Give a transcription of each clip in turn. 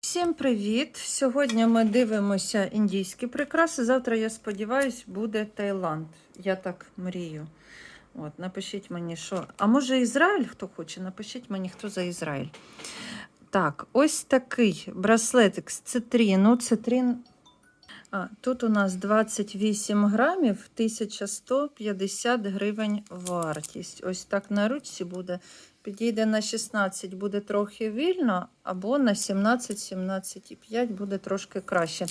Всім привіт! Сьогодні ми дивимося індійські прикраси. Завтра, я сподіваюся, буде Таїланд. Я так мрію. От, напишіть мені, що. А може Ізраїль, хто хоче, напишіть мені, хто за Ізраїль. Так, ось такий браслетик з цитріну. Цитрін. А, тут у нас 28 грамів, 1150 гривень вартість. Ось так на ручці буде. Підійде на 16, буде трохи вільно, або на 17-17,5 буде трошки краще.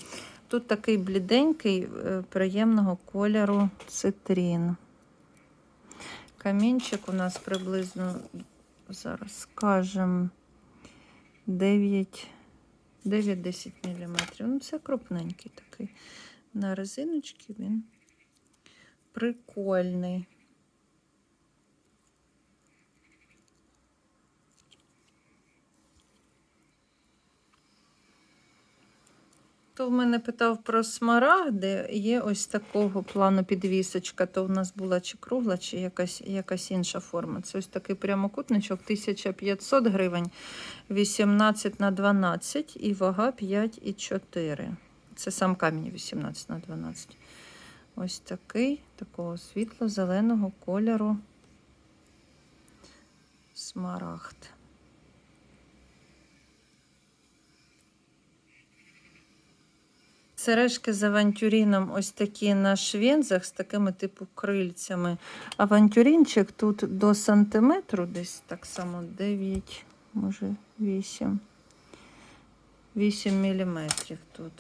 Тут такий бліденький, е, приємного кольору цитрін. Камінчик у нас приблизно, зараз скажемо, 9 9-10 мм. Ну, це крупненький такий. На резиночці він прикольний. Хто в мене питав про смарагди, є ось такого плану підвісочка, то в нас була чи кругла, чи якась, якась інша форма. Це ось такий прямокутничок, 1500 гривень, 18 на 12 і вага 5,4. Це сам камінь 18 на 12. Ось такий, такого світло-зеленого кольору смарагд. Сережки з авантюріном ось такі на швензах з такими типу крильцями. Авантюрінчик тут до сантиметру, десь так само 9, може 8. 8 міліметрів тут.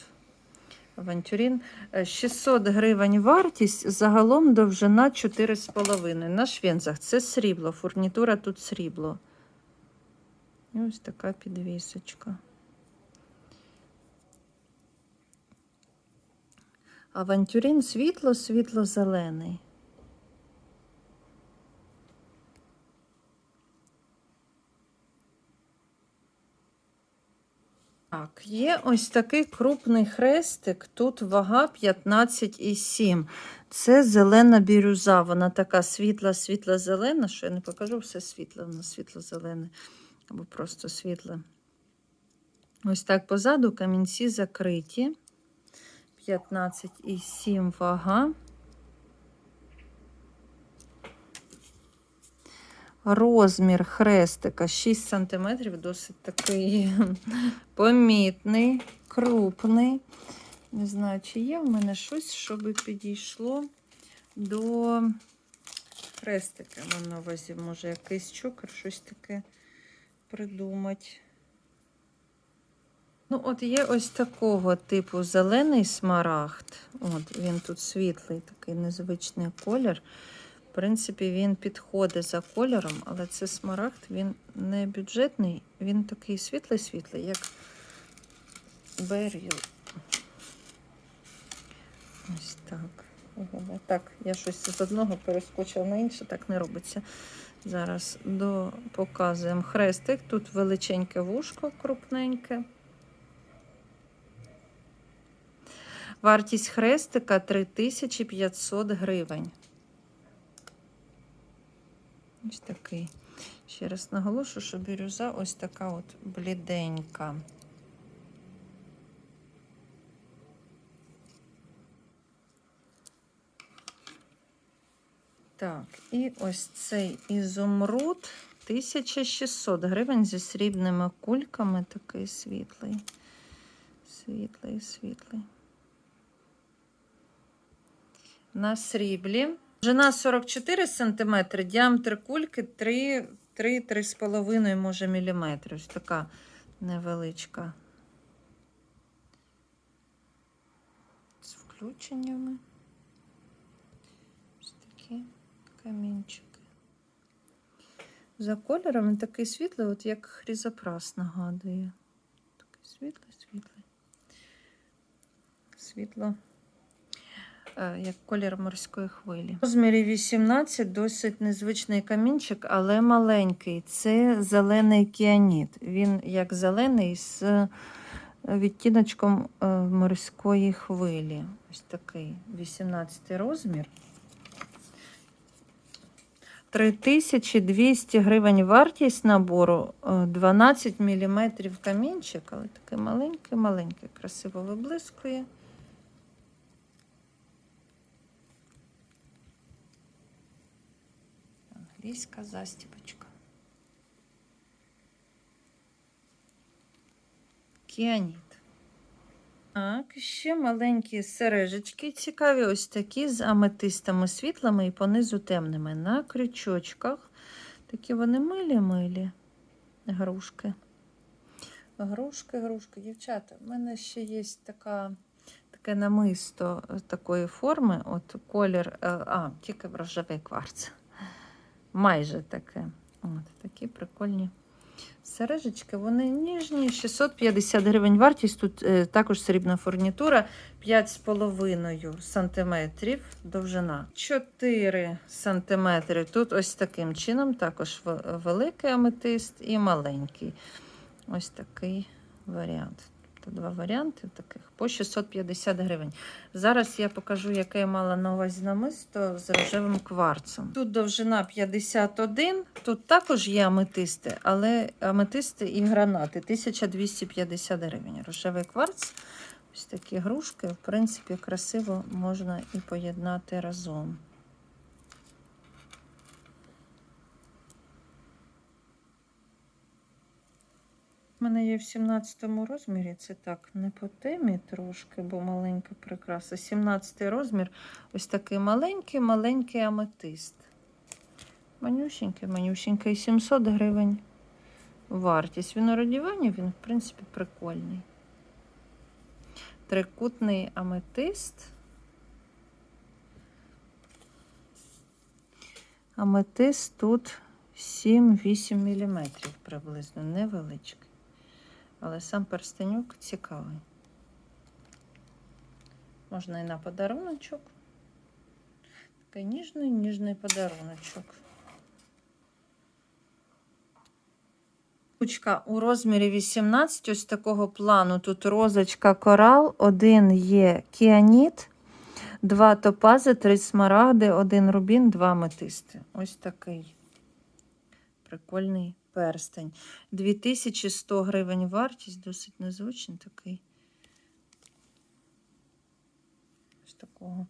Авантюрін. Е, 600 гривень вартість, загалом довжина 4,5. На швензах це срібло, фурнітура тут срібло. І ось така підвісочка. Авантюрин світло, світло-зелений. Так, є ось такий крупний хрестик. Тут вага 15,7. Це зелена бірюза. Вона така світла, світло-зелена, що я не покажу все світле, воно світло-зелене або просто світле. Ось так позаду камінці закриті. 15,7 вага. Розмір хрестика 6 см, досить такий помітний, крупний. Не знаю, чи є в мене щось, щоб підійшло до хрестика. На увазі, може, якийсь чокер, щось таке придумати. Ну, от є ось такого типу зелений смарагд. От Він тут світлий, такий незвичний колір. В принципі, він підходить за кольором, але це смарагд, він не бюджетний, він такий світлий-світлий, як беріл. Ось так. Так, я щось з одного перескочила на інше, так не робиться. Зараз до... показуємо хрестик. Тут величеньке вушко, крупненьке. Вартість хрестика 3500 гривень. Ось такий. Ще раз наголошую, що бірюза ось така от бліденька. Так, і ось цей ізумруд 1600 гривень зі срібними кульками, такий світлий. Світлий, світлий на сріблі. Жена 44 см, діаметр кульки 3-3,5 може міліметри. Ось така невеличка. З включеннями. Ось такі камінчики. За кольором такий світлий, от як хрізопрас нагадує. Такий світлий, світлий. Світло як колір морської хвилі. В розмірі 18 досить незвичний камінчик, але маленький. Це зелений кіаніт. Він як зелений з відтіночком морської хвилі. Ось такий 18 розмір. 3200 гривень вартість набору, е, 12 мм камінчик, але такий маленький-маленький, красиво виблискує. Англійська застібочка. Кіаніт. Так, ще маленькі сережечки цікаві, ось такі з аметистами світлими і понизу темними. На крючочках. Такі вони милі-милі. Грушки. Грушки, грушки. Дівчата, в мене ще є така, таке намисто такої форми. От колір, е, а, тільки рожевий кварц. Майже таке. От, такі прикольні. Сережечки, вони ніжні, 650 гривень вартість. Тут е, також срібна фурнітура, 5,5 сантиметрів довжина. 4 сантиметри. Тут ось таким чином, також великий аметист і маленький. Ось такий варіант. Тобто два варіанти таких по 650 гривень. Зараз я покажу, яке я мала на увазі намисто з рожевим кварцем. Тут довжина 51, тут також є аметисти, але аметисти і гранати 1250 гривень. Рожевий кварц, ось такі грушки, в принципі, красиво можна і поєднати разом. Мене є в 17 розмірі, це так, не по темі трошки, бо маленька прикраса. 17 розмір, ось такий маленький, маленький аметист. Манюсінький, манюсінький, 700 гривень вартість. Він у радіванні, він, в принципі, прикольний. Трикутний аметист. Аметист тут 7-8 мм приблизно, невеличкий. Але сам перстенюк цікавий. Можна і на подаруночок. Такий ніжний, ніжний подаруночок. Ручка у розмірі 18, ось такого плану. Тут розочка корал, один є кіаніт, два топази, три смарагди, один рубін, два метисти. Ось такий прикольний перстень. 2100 гривень вартість, досить незвичний такий. Ось такого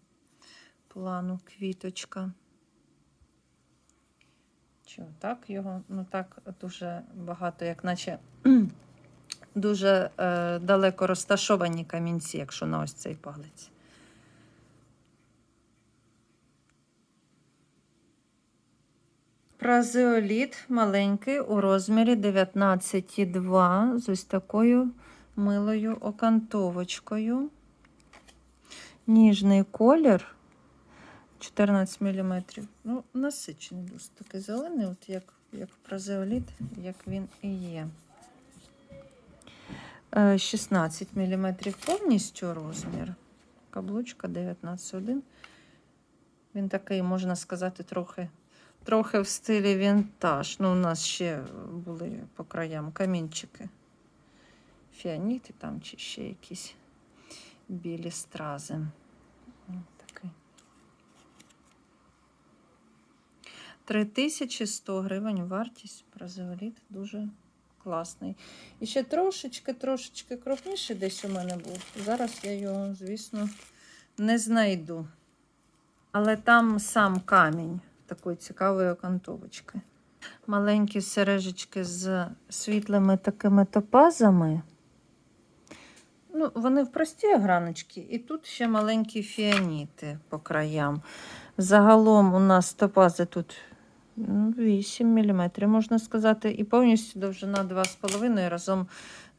плану квіточка. Чи отак його? Ну так дуже багато, як наче дуже е, далеко розташовані камінці, якщо на ось цей палець. Празеоліт маленький у розмірі 19,2 з ось такою милою окантовочкою. Ніжний колір 14 мм. Ну, насичений, досить такий зелений, от як, як празеоліт, як він і є. Е, 16 мм повністю розмір. Каблучка 19,1. Він такий, можна сказати, трохи трохи в стилі вінтаж. Ну, у нас ще були по краям камінчики. Фіаніти там чи ще якісь білі стрази. Ось Такий. 3100 гривень вартість празеоліт дуже класний. І ще трошечки, трошечки крупніший десь у мене був. Зараз я його, звісно, не знайду. Але там сам камінь такої цікавої окантовочки. Маленькі сережечки з світлими такими топазами. Ну, вони в прості граночки, і тут ще маленькі фіаніти по краям. Загалом у нас топази тут ну, 8 мм, можна сказати, і повністю довжина 2,5 разом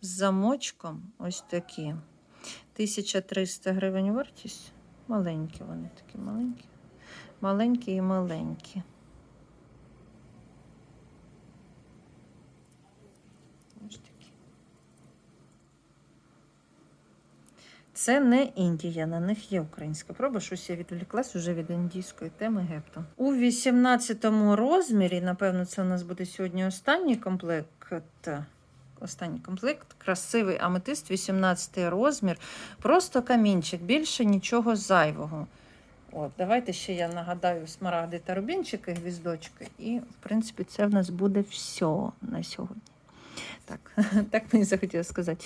з замочком. Ось такі. 1300 гривень вартість. Маленькі вони такі маленькі. Маленькі і маленькі. Це не Індія, на них є українська проба. Щось я відвлеклась уже від індійської теми гепто. У 18 розмірі, напевно, це у нас буде сьогодні останній комплект. Останній комплект, красивий аметист, 18 розмір. Просто камінчик, більше нічого зайвого. От, давайте ще я нагадаю смарагди та рубінчики, гвіздочки. І, в принципі, це в нас буде все на сьогодні. Так, так мені захотілося сказати.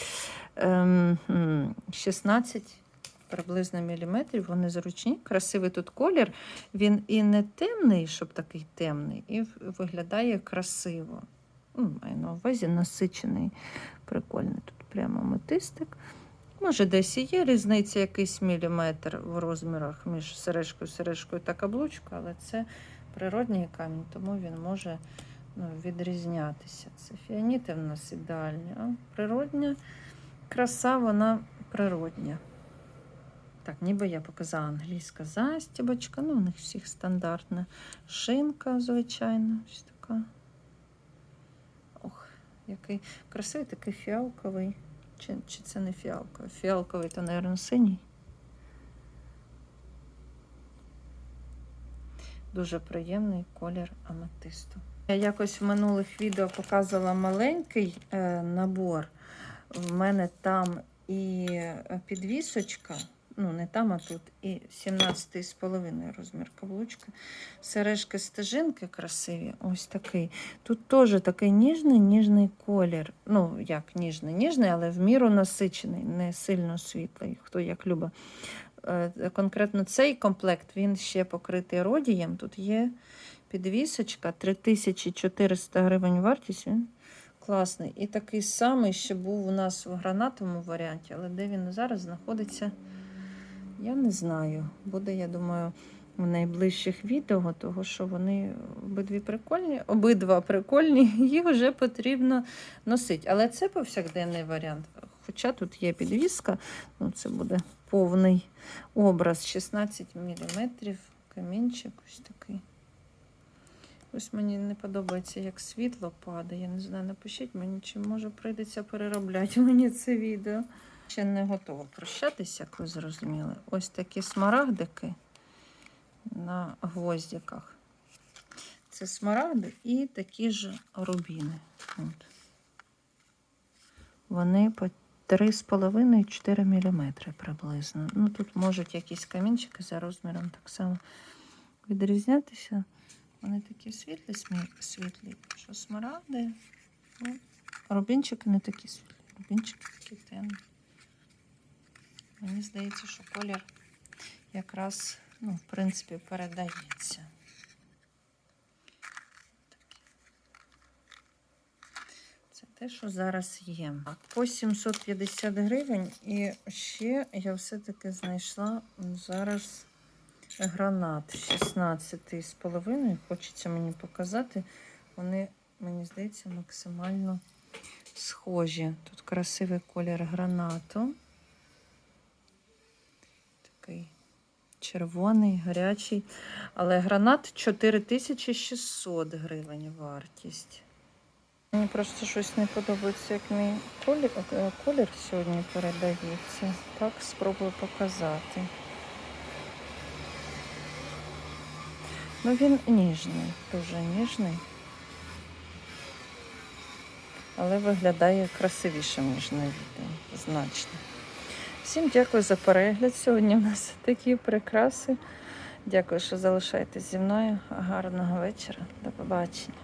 Ем, 16 приблизно міліметрів, вони зручні. Красивий тут колір. Він і не темний, щоб такий темний, і виглядає красиво. Ну, Маю на увазі насичений, прикольний. Тут прямо метистик. Може, десь і є різниця якийсь міліметр в розмірах між сережкою, сережкою та каблучкою, але це природній камінь, тому він може ну, відрізнятися. Це фіаніти в нас ідеальні, а природня краса, вона природня. Так, ніби я показала англійська застібочка, ну, у них всіх стандартна шинка, звичайно, ось така. Ох, який красивий, такий фіалковий. Чи, чи це не фіалковий? Фіалковий, то, мабуть, синій. Дуже приємний колір аметисту. Я якось в минулих відео показувала маленький е, набор. В мене там і е, підвісочка, ну не там, а тут, і 17,5 розмір каблучка. Сережки стежинки красиві, ось такий. Тут теж такий ніжний, ніжний колір. Ну, як ніжний, ніжний, але в міру насичений, не сильно світлий, хто як любить. Е, Конкретно цей комплект він ще покритий родієм. Тут є підвісочка 3400 гривень вартість. Він класний. І такий самий ще був у нас в гранатовому варіанті, але де він зараз знаходиться, я не знаю. Буде, я думаю, в найближчих відео, того що вони обидві прикольні, обидва прикольні, їх вже потрібно носити. Але це повсякденний варіант. Хоча тут є підвіска, ну це буде повний образ 16 мм, камінчик ось такий. Ось мені не подобається, як світло падає. Я не знаю, напишіть мені, чи може прийдеться переробляти мені це відео. Ще не готова прощатися, як ви зрозуміли. Ось такі смарагдики на гвоздиках. Це смарагди і такі ж рубіни. От. Вони по 3,5-4 мм приблизно. Ну, тут можуть якісь камінчики за розміром так само відрізнятися. Вони такі світлі, світлі, що смарагди. Ну, рубінчики не такі світлі. Рубінчики такі темні. Мені здається, що колір якраз, ну, в принципі, передається. Це те, що зараз є. По 750 гривень. І ще я все-таки знайшла зараз гранат 16,5. Хочеться мені показати. Вони, мені здається, максимально схожі. Тут красивий колір гранату. Такий червоний, гарячий. Але гранат 4600 гривень вартість. Мені просто щось не подобається, як мій колір, е, колір сьогодні передається. Так, спробую показати. Ну, він ніжний, дуже ніжний. Але виглядає красивішим, ніж на відео. Значно. Всім дякую за перегляд. Сьогодні у нас такі прикраси. Дякую, що залишаєтесь зі мною. Гарного вечора. До побачення.